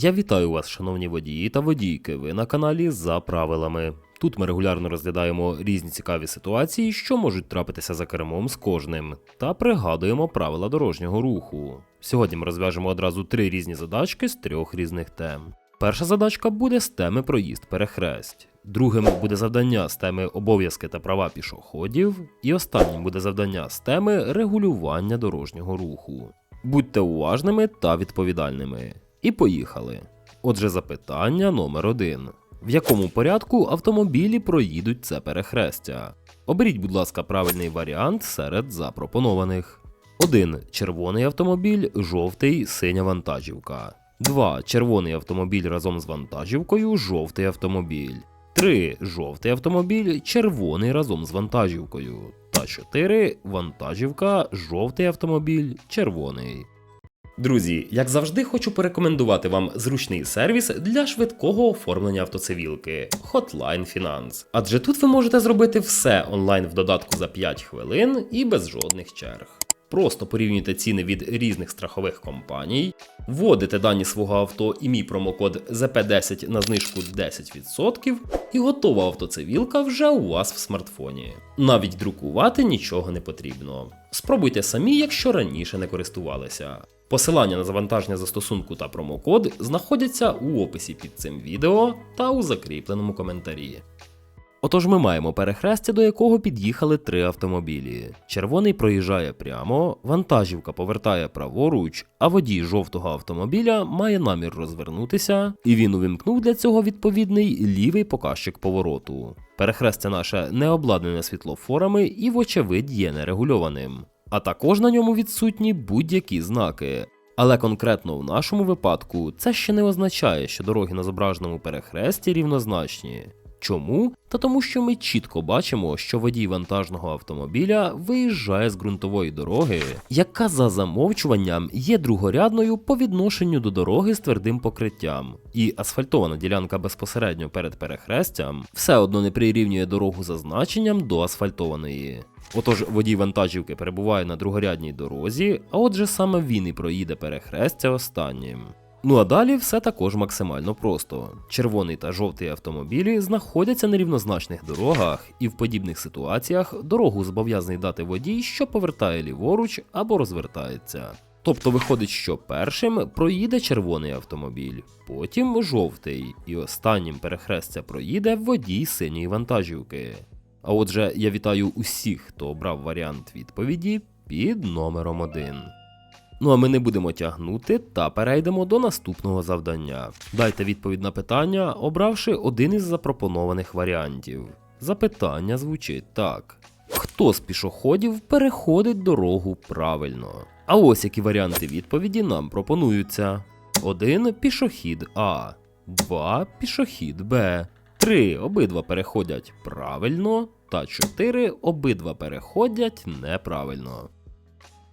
Я вітаю вас, шановні водії та водійки. Ви на каналі за правилами. Тут ми регулярно розглядаємо різні цікаві ситуації, що можуть трапитися за кермом з кожним, та пригадуємо правила дорожнього руху. Сьогодні ми розв'яжемо одразу три різні задачки з трьох різних тем. Перша задачка буде з теми проїзд перехресть. Другим буде завдання з теми обов'язки та права пішоходів, і останнім буде завдання з теми регулювання дорожнього руху. Будьте уважними та відповідальними. І поїхали. Отже, запитання номер один. В якому порядку автомобілі проїдуть це перехрестя? Оберіть, будь ласка, правильний варіант серед запропонованих. 1. Червоний автомобіль, жовтий, синя вантажівка. 2. Червоний автомобіль разом з вантажівкою, жовтий автомобіль. 3. Жовтий автомобіль, червоний разом з вантажівкою. Та 4. Вантажівка, жовтий автомобіль, червоний. Друзі, як завжди, хочу порекомендувати вам зручний сервіс для швидкого оформлення автоцивілки Hotline Finance. Адже тут ви можете зробити все онлайн в додатку за 5 хвилин і без жодних черг. Просто порівнюйте ціни від різних страхових компаній, вводите дані свого авто і мій промокод ZP10 на знижку 10%, і готова автоцивілка вже у вас в смартфоні. Навіть друкувати нічого не потрібно. Спробуйте самі, якщо раніше не користувалися. Посилання на завантаження застосунку та промокод знаходяться у описі під цим відео та у закріпленому коментарі. Отож, ми маємо перехрестя, до якого під'їхали три автомобілі. Червоний проїжджає прямо, вантажівка повертає праворуч, а водій жовтого автомобіля має намір розвернутися, і він увімкнув для цього відповідний лівий показчик повороту. Перехрестя наше не обладнане світлофорами і, вочевидь, є нерегульованим. А також на ньому відсутні будь-які знаки. Але конкретно в нашому випадку це ще не означає, що дороги на зображеному перехресті рівнозначні. Чому? Та тому, що ми чітко бачимо, що водій вантажного автомобіля виїжджає з ґрунтової дороги, яка за замовчуванням є другорядною по відношенню до дороги з твердим покриттям, і асфальтована ділянка безпосередньо перед перехрестям все одно не прирівнює дорогу за значенням до асфальтованої. Отож, водій вантажівки перебуває на другорядній дорозі, а отже саме він і проїде перехрестя останнім. Ну а далі все також максимально просто. Червоний та жовтий автомобілі знаходяться на рівнозначних дорогах, і в подібних ситуаціях дорогу зобов'язаний дати водій, що повертає ліворуч або розвертається. Тобто виходить, що першим проїде червоний автомобіль, потім жовтий, і останнім перехрестя проїде водій синьої вантажівки. А отже, я вітаю усіх, хто обрав варіант відповіді під номером 1. Ну а ми не будемо тягнути та перейдемо до наступного завдання. Дайте відповідь на питання, обравши один із запропонованих варіантів. Запитання звучить так: хто з пішоходів переходить дорогу правильно? А ось які варіанти відповіді нам пропонуються: 1 пішохід А, 2 пішохід Б, 3 обидва переходять правильно, та 4 обидва переходять неправильно.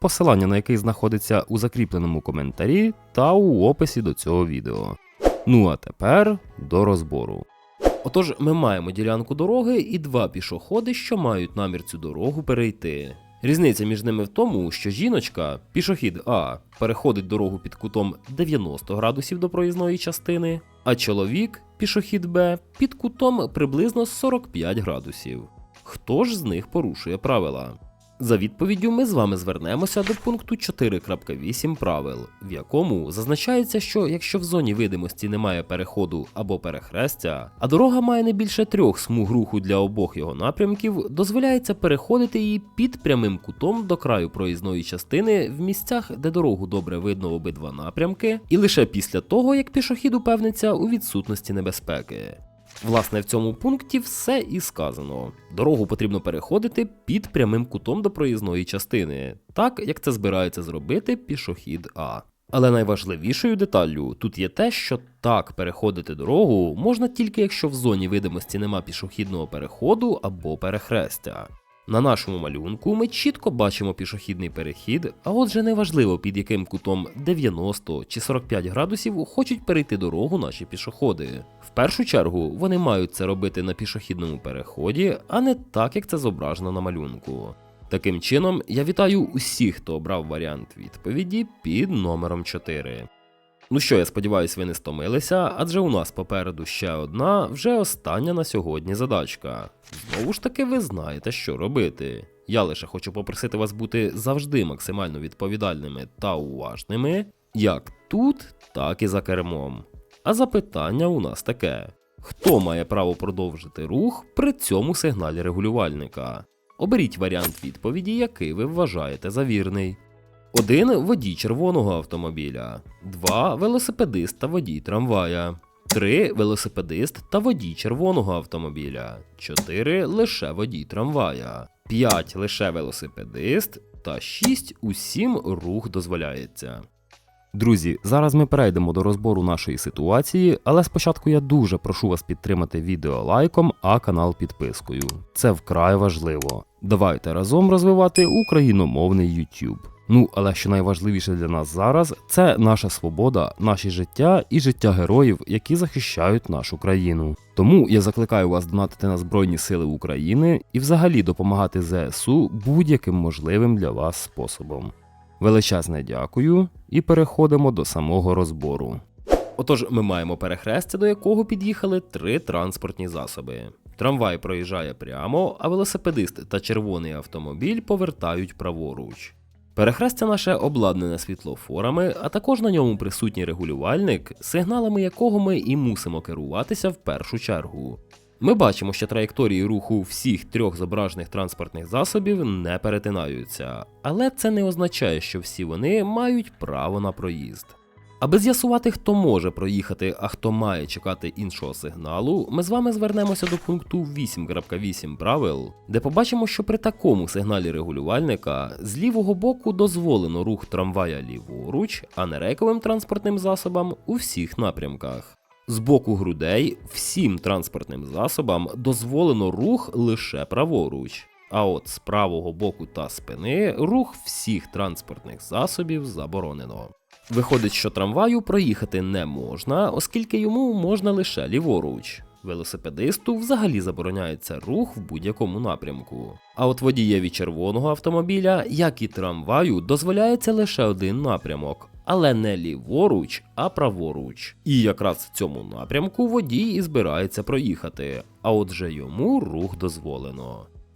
посилання на який знаходиться у закріпленому коментарі та у описі до цього відео. Ну а тепер до розбору. Отож, ми маємо ділянку дороги і два пішоходи, що мають намір цю дорогу перейти. Різниця між ними в тому, що жіночка, пішохід А, переходить дорогу під кутом 90 градусів до проїзної частини, а чоловік, пішохід Б, під кутом приблизно 45 градусів. Хто ж з них порушує правила? За відповіддю ми з вами звернемося до пункту 4.8 правил, в якому зазначається, що якщо в зоні видимості немає переходу або перехрестя, а дорога має не більше трьох смуг руху для обох його напрямків, дозволяється переходити її під прямим кутом до краю проїзної частини в місцях, де дорогу добре видно обидва напрямки, і лише після того, як пішохід упевниться у відсутності небезпеки. Власне, в цьому пункті все і сказано. Дорогу потрібно переходити під прямим кутом до проїзної частини, так як це збирається зробити пішохід А. Але найважливішою деталлю тут є те, що так переходити дорогу можна тільки якщо в зоні видимості нема пішохідного переходу або перехрестя. На нашому малюнку ми чітко бачимо пішохідний перехід, а отже неважливо під яким кутом 90 чи 45 градусів хочуть перейти дорогу наші пішоходи. В першу чергу вони мають це робити на пішохідному переході, а не так, як це зображено на малюнку. Таким чином, я вітаю усіх, хто обрав варіант відповіді під номером 4. Ну що, я сподіваюся, ви не стомилися, адже у нас попереду ще одна, вже остання на сьогодні задачка. Знову ж таки, ви знаєте, що робити. Я лише хочу попросити вас бути завжди максимально відповідальними та уважними, як тут, так і за кермом. А запитання у нас таке: хто має право продовжити рух при цьому сигналі регулювальника? Оберіть варіант відповіді, який ви вважаєте за вірний. 1 водій червоного автомобіля, 2 велосипедист та водій трамвая, 3 велосипедист та водій червоного автомобіля, 4 лише водій трамвая, 5 лише велосипедист та 6 усім рух дозволяється. Друзі, зараз ми перейдемо до розбору нашої ситуації, але спочатку я дуже прошу вас підтримати відео лайком, а канал підпискою. Це вкрай важливо. Давайте разом розвивати україномовний YouTube. Ну, але що найважливіше для нас зараз, це наша свобода, наші життя і життя героїв, які захищають нашу країну. Тому я закликаю вас донатити на Збройні Сили України і взагалі допомагати ЗСУ будь-яким можливим для вас способом. Величезне дякую і переходимо до самого розбору. Отож, ми маємо перехрестя, до якого під'їхали три транспортні засоби. Трамвай проїжджає прямо, а велосипедист та червоний автомобіль повертають праворуч. Перехрестя наше обладнане світлофорами, а також на ньому присутній регулювальник, сигналами якого ми і мусимо керуватися в першу чергу. Ми бачимо, що траєкторії руху всіх трьох зображених транспортних засобів не перетинаються, але це не означає, що всі вони мають право на проїзд. Аби з'ясувати, хто може проїхати, а хто має чекати іншого сигналу, ми з вами звернемося до пункту 8.8 правил, де побачимо, що при такому сигналі регулювальника з лівого боку дозволено рух трамвая ліворуч, а не рейковим транспортним засобам у всіх напрямках. З боку грудей всім транспортним засобам дозволено рух лише праворуч. А от з правого боку та спини рух всіх транспортних засобів заборонено. Виходить, що трамваю проїхати не можна, оскільки йому можна лише ліворуч. Велосипедисту взагалі забороняється рух в будь-якому напрямку. А от водієві червоного автомобіля, як і трамваю, дозволяється лише один напрямок, але не ліворуч, а праворуч. І якраз в цьому напрямку водій і збирається проїхати, а отже йому рух дозволено.